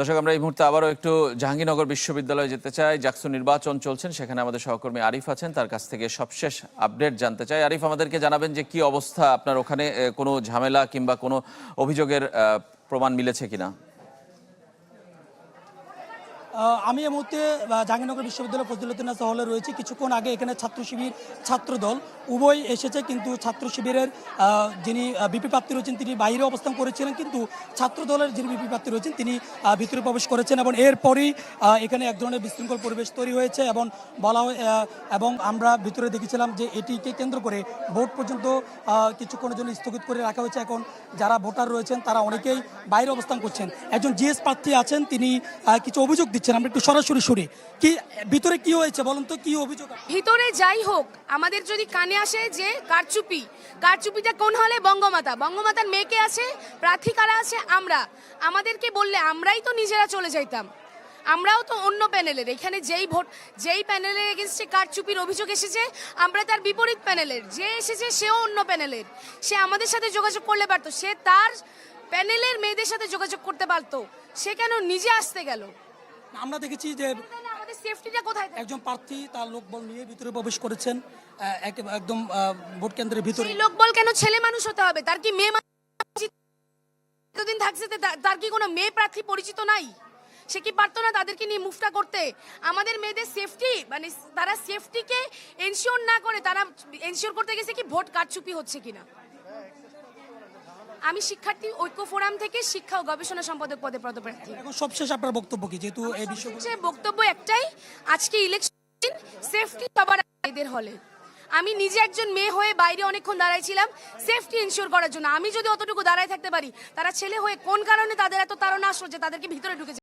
দর্শক, আমরা এই মুহূর্তে আবারও একটু জাহাঙ্গীরনগর বিশ্ববিদ্যালয়ে যেতে চাই। জাকসু নির্বাচন চলছেন, সেখানে আমাদের সহকর্মী আরিফ আছেন, তার কাছ থেকে সবশেষ আপডেট জানতে চাই। আরিফ, আমাদেরকে জানাবেন যে কি অবস্থা আপনার ওখানে কোনো ঝামেলা কিংবা কোনো অভিযোগের প্রমাণ মিলেছে কিনা? আমি এই মুহূর্তে জাহাঙ্গীরনগর বিশ্ববিদ্যালয় ফজলুদ্দিনাসা হলে রয়েছি। কিছুক্ষণ আগে এখানে ছাত্র শিবির, ছাত্র দল, উভয় এসেছে, কিন্তু ছাত্র শিবিরের যিনি বিপি প্রাপ্তি রয়েছেন, তিনি বাইরে অবস্থান করেছিলেন, কিন্তু ছাত্র দলের যিনি বিপি প্রাপ্তি রয়েছেন, তিনি ভিতরে প্রবেশ করেছেন এবং এরপরই এখানে এক ধরনের বিশৃঙ্খল পরিবেশ তৈরি হয়েছে এবং বলা এবং আমরা ভিতরে দেখেছিলাম যে এটিকে কেন্দ্র করে ভোট পর্যন্ত কিছুক্ষণের জন্য স্থগিত করে রাখা হয়েছে। এখন যারা ভোটার রয়েছেন, তারা অনেকেই বাইরে অবস্থান করছেন। একজন জিএস প্রার্থী আছেন, তিনি কিছু অভিযোগ দিচ্ছেন। আমরা একটু সরাসরি শুনি। কি, ভিতরে কি হয়েছে বলুন তো, কি অভিযোগ ভিতরে যাই হোক, আমাদের যদি কানে আসে যে কারচুপি, কারচুপিটা কোন হলে? বঙ্গমাতা। বঙ্গমাতার মেয়েকে আছে, প্রার্থী কারা আছে? আমরা। আমাদেরকে বললে আমরাই তো নিজেরা চলে যাইতাম। আমরাও তো অন্য প্যানেলের। এখানে যেই ভোট, যেই প্যানেলের এগেনস্টে কারচুপির অভিযোগ এসেছে, আমরা তার বিপরীত প্যানেলের। যে এসেছে, সেও অন্য প্যানেলের। সে আমাদের সাথে যোগাযোগ করলে পারতো। সে তার প্যানেলের মেয়েদের সাথে যোগাযোগ করতে পারতো। সে কেন নিজে আসতে গেল? আমরা দেখেছি যে আমাদের সেফটিটা কোথায় একজন প্রার্থী তার লোকবল নিয়ে ভিতরে প্রবেশ করেছেন একদম ভোট কেন্দ্রের ভিতরে। সেই লোক বল কেন ছেলে মানুষ হতে হবে? তার কি মেয়ে এতদিন থাকছে তার কি কোনো মেয়ে প্রার্থী পরিচিত নাই? সে কি পারতো না তাদেরকে নিয়ে মুভটা করতে? আমাদের মেয়েদের সেফটি মানে তারা সেফটিকে এনশিওর না করে তারা এনশিওর করতে গেছে কি ভোট কারচুপি হচ্ছে কিনা? আমি শিক্ষার্থী ঐক্য ফোরাম থেকে শিক্ষা ও গবেষণা সম্পাদক পদে পদপ্রার্থী। এখন সবশেষ আপনার বক্তব্য কি? যেহেতু এই বিষয়ে বক্তব্য একটাই আজকে ইলেকশন সেফটি সবার আইদের হলে। আমি নিজে একজন মেয়ে হয়ে বাইরে অনেকক্ষণ দাঁড়াইছিলাম সেফটি ইনশিওর করার জন্য। আমি যদি অতটুকু দাঁড়ায় থাকতে পারি তারা ছেলে হয়ে কোন কারণে তাদের এত তারা আসলো যে তাদেরকে ভিতরে ঢুকেছে